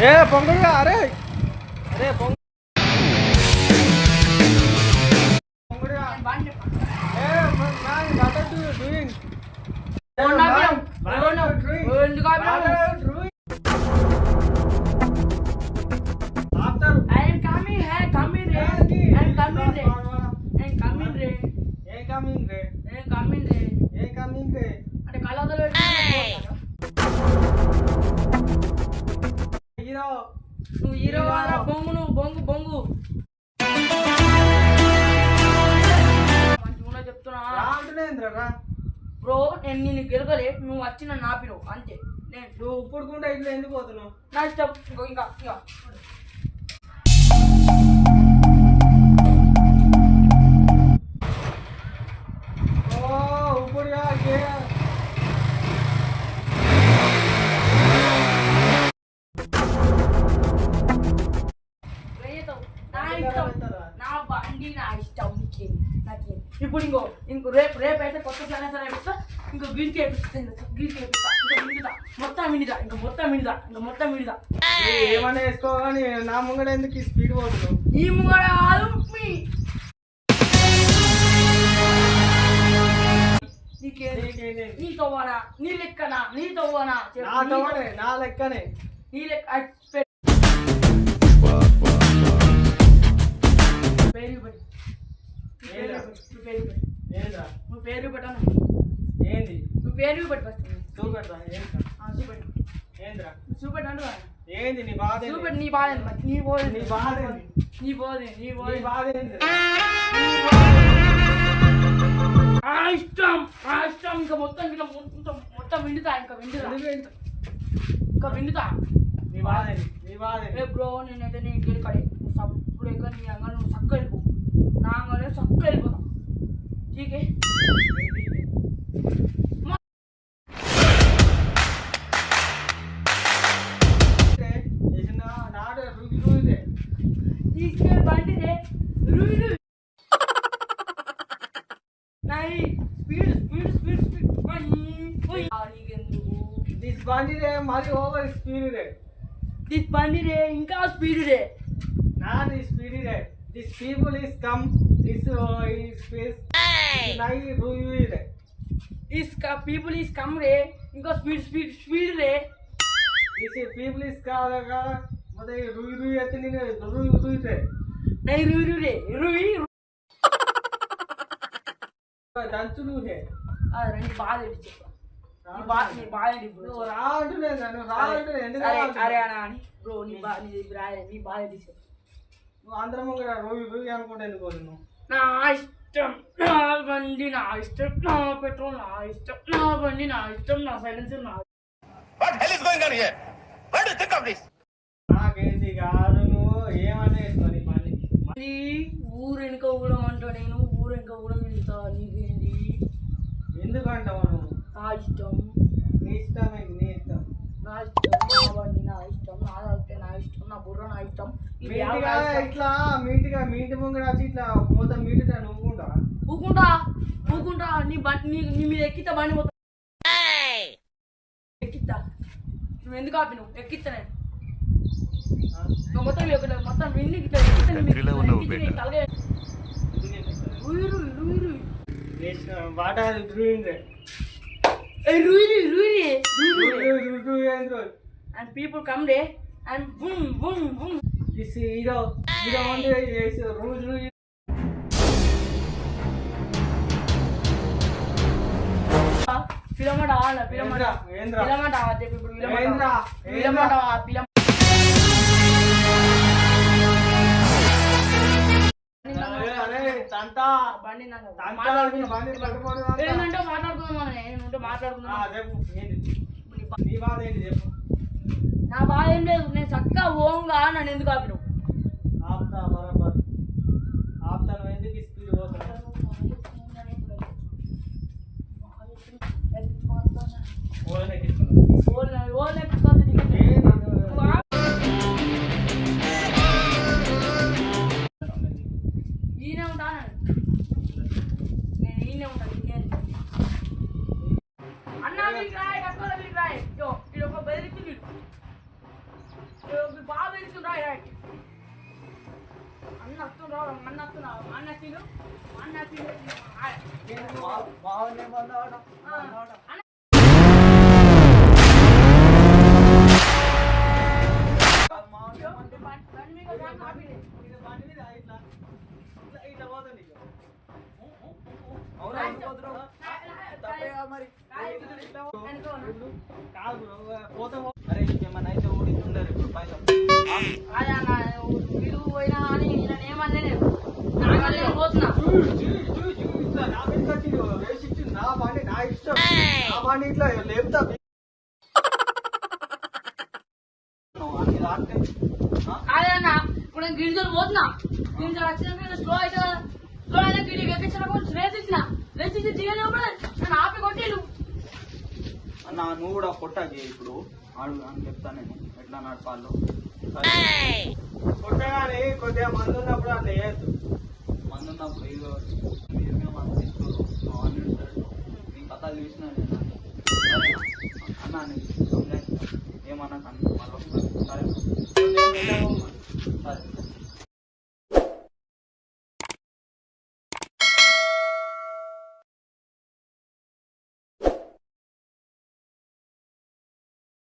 ఏ పొంగడుగా అరే. అరే పొంగ డూయింగ్ నువ్వు హీరో కాదురా, బొంగు నువ్వు బొంగు. బొంగు మంచిగా చెప్తున్నా రాంటునేంద్ర రా. బ్రో నేను నిన్ను గెలవలే నువ్వు వచ్చి నన్ను ఆపినావు అంతే. నేను నువ్వు ఇప్పుడుకుంటే ఇట్లా ఎందుకు పోతున్నావు? నా ఇష్టం. ఇంకో ఇంకా. ఇప్పుడు ఇంకో ఇంకో రేపు రేపు అయితే కొత్త ప్లాన్ సరే వేపిస్తా ఇంకో గిరికి వేపిస్తా గిరికి వేపిస్తా ఇంకా విండిదా మొత్తం విండిదా ఇంకా మొత్తం విండిదా ఇంకా మొత్తం విండిదా ఏమన్నా వేసుకో కానీ నా ముంగడ ఎందుకు ఈ స్పీడ్ పోతున్నావు? ఈ ముంగడ కాదు మీ? నీ తవ్వనా నీ లెక్కనా నీ తవ్వనా నా లెక్కనే. నీ లెక్క ఆ, చూపెట్టు ఏంద్రా చూపెట్టు అంటు ఏంది నీ బాధ? చూపెట్టు నీ బాధ? నీ బాధ నీ? బాధ? నీ బాధ ఏంది? నీ బాధ నీ ఏంది? బాధ ఏంది? ఆ ఇష్టం ఆ ఇష్టం ఇంకా మొత్తం ఇంకా మొత్తం మొత్తం విండుతా ఇంకా విండుతా ఎందుకు ఏంటి? ఇంకా విండుతా నీ బాధ ఏంది? నీ బాధ ఏంది? ఏ బ్రో నేనైతే నీ ఇంటికి కడే నువ్వు సప్పుడు ఎక్కడ నీ అంగ నువ్వు చక్క వెళ్ళిపో నా అంగనే చక్క వెళ్ళిపోతా ఠీకే ఏంటి? नहीं स्पीड स्पीड स्पीड स्पीड वही आनी गेंदू दिस बानी रे मारी ओवर स्पीड रे दिस बानी रे इनका स्पीड रे ना दिस स्पीड रे this people is come this is space नहीं हुई रे इसका पीपल इज़ कम रे इनका स्पीड स्पीड स्पीड रे दिस पीपल इज़ का मतलब रुई रुई अतनी रे रुई रुई रे नहीं रुई रुई रे रुई నువ్వు రండి నీ అందరం కూడా అనుకుంటే ఇష్టం నా బండి నా ఇష్టం నా పెట్రోల్ నా ఇష్టం నా బండి నా ఇష్టం నా సైలెన్సర్ నా What hell is going on here? What do you think of this? నాకేంది కాదు నువ్వు? పని ఊరు వెనుక ఊరం అంటా నేను. ఊరు వెనుక ఊరం వెళ్తా నీకేంటి ఎందుకంటావు నువ్వు? నా ఇష్టం. నీ ఇష్టం ఏంటి నీ ఇష్టం? నా ఇష్టం నా బండి నా ఇష్టం నా తలకాయ నా ఇష్టం నా బుర్ర నా ఇష్టం. ఇట్లా మీటిగా మీటి ముంగడ వచ్చి ఇట్లా మొత్తం మీటిగా నువ్వుకుంటా? ఊకుంటా ఊకుంటా నీ బండి నీ నీ మీద ఎక్కిస్తా బండి మొత్తం. ఎక్కిస్తా నువ్వు ఎందుకు ఆపి నువ్వు ఎక్కిస్తా నేను నువ్వు మొత్తం మొత్తం విన్ని ఇట్లా ఎక్కిస్తా నీ మీద డిగ్రీలో ఉన్నావు and people come and this hero hero ఉంది చేసి రోజు రోజు పిలమట చెప్పి ఇప్పుడు పిలమ తంతా బండి నాకు మాట్లాడుకుందాం. పట్టుకోడు మాట్లాడుకుందాం మాట్లాడుకుందాం ఏంటి నీ బాధ ఏంటి చెప్పు. నా బాధ ఏం లేదు నేను చక్కగా ఓంగా నన్ను ఎందుకు ఆపినావు? ఆపుతా బరాబర్. ఆపుతాను ఎందుకు స్పీడ్ ఈయన ఉంటాను నేను ఈయన ఉంటాను ఇంకేం అన్న వీళ్ళు రాయి అక్కడ వీళ్ళు రాయి ఇది ఒక బెదిరించి వీడు బాగా బెదిరిస్తుంది రాయి రాయికి అన్న వస్తుంది రావడం అన్న వస్తున్నావు అన్న తీరు అన్న తీరు అన్న బండి మీద ఇట్లా అరే ఇంకేమన్నా అయితే ఊడించుంటారు ఇప్పుడు పైన అదే అన్న వీడు పోయినా అని నేను ఏమన్నా నేను నాకన్నా నేను పోతున్నా చూడు, చూడు, చూడు, చూడు, ఇట్లా నా మీదకి వచ్చి నువ్వు వేసి ఇచ్చింది నా బండి నా ఇష్టం నా బండి ఇట్లా లేపుతా నువ్వు అన్ని దాటితే, ఆ? అదే అన్న ఇప్పుడు నేను గిరిజలు పోతున్నా గిరిజలు వచ్చినాక స్లో అయితే స్లో అయినా గిడి ఎక్కించిన నన్ను ఆపి కొట్టిలు అన్న నువ్వు కూడా కొట్టాకి ఇప్పుడు. అడుగు అని చెప్తాను నేను. ఎట్లా నడపాలో. కొట్టగానే కొద్దిగా మందు ఉన్నప్పుడు అట్లా చేయొద్దు. మందు ఉన్నప్పుడు మందు తీసుకోరు. నీ కథలు చూసిన నేను. అన్న నేను ఏమన్నా కన్ను మళ్ళీ సరే. సరే.